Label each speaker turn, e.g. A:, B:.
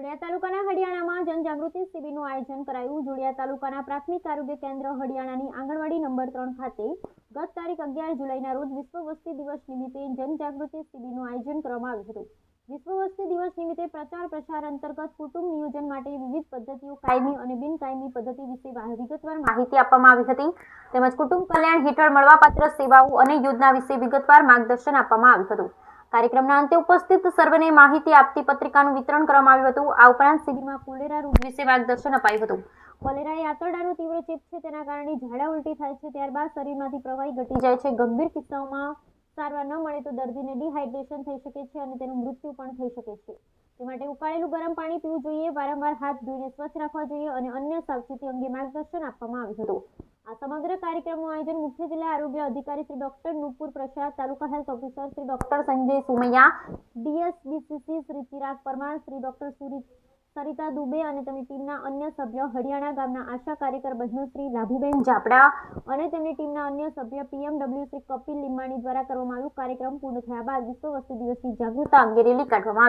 A: જોડિયા તાલુકાના હડિયાણામાં જનજાગૃતિ શિબિરનું આયોજન કરાયું. જોડિયા તાલુકાના પ્રાથમિક આરોગ્ય કેન્દ્ર હડિયાણાની આંગણવાડી નંબર ત્રણ ખાતે ગત તારીખ અગિયાર જુલાઈના રોજ વિશ્વ વસ્તી દિવસ નિમિત્તે જનજાગૃતિ શિબિરનું આયોજન કરવામાં આવ્યું હતું. વિશ્વ વસ્તી દિવસ નિમિત્તે પ્રચાર પ્રસાર અંતર્ગત કુટુંબ નિયોજન માટે વિવિધ પદ્ધતિઓ, કાયમી અને બિનકાયમી પદ્ધતિ વિશે વિગતવાર માહિતી આપવામાં આવી હતી. તેમજ કુટુંબ કલ્યાણ હેઠળ મળવાપાત્ર સેવાઓ અને યોજના વિશે વિગતવાર માર્ગદર્શન આપવામાં આવ્યું હતું. કાર્યક્રમના અંતે ઉપસ્થિત સર્વેને માહિતી આપતી પત્રિકાનું વિતરણ કરવામાં આવ્યું હતું. આ ઉપરાંત શિબિરમાં કોલેરા રોગ વિશે માર્ગદર્શન અપાયું હતું. કોલેરા એ આંતરડાનો તીવ્ર ચેપ છે, તેના કારણે ઝાડા ઉલટી થાય છે, ત્યારબાદ શરીરમાંથી પ્રવાહી ઘટી જાય છે. ગંભીર કિસ્સાઓમાં સારવાર ન મળે તો દર્દીને ડિહાઇડ્રેશન થઈ શકે છે અને તેનું મૃત્યુ પણ થઈ શકે છે. તે માટે ઉકાળેલું ગરમ પાણી પીવું જોઈએ, વારંવાર હાથ ધોઈને સ્વચ્છ રાખવા જોઈએ અને અન્ય સાવચેતી અંગે માર્ગદર્શન આપવામાં આવ્યું હતું. આ સમગ્ર કાર્યક્રમનું આયોજન મુખ્ય જિલ્લા આરોગ્ય અધિકારી Shri doctor Nupur Prasad, taluka health officer Shri doctor Sanjay Sumaiya, DSBCC Shri Chirag Parmar, Shri doctor Suri Sarita Dubey અને તેમની ટીમના અન્ય સભ્ય હરિયાણા ગામના આશા કાર્યકર બહેનો શ્રી લાભુબેન જાપડા અને તેમની ટીમના અન્ય સભ્ય પીએમડબ્લ્યુ શ્રી કપિલ લીમાણી દ્વારા કરવામાં આવ્યું કાર્યક્રમ પૂર્ણ થયા બાદ વિશ્વ વસ્તી દિવસની જાગૃતતા અંગે રેલી કાઢવામાં આવી.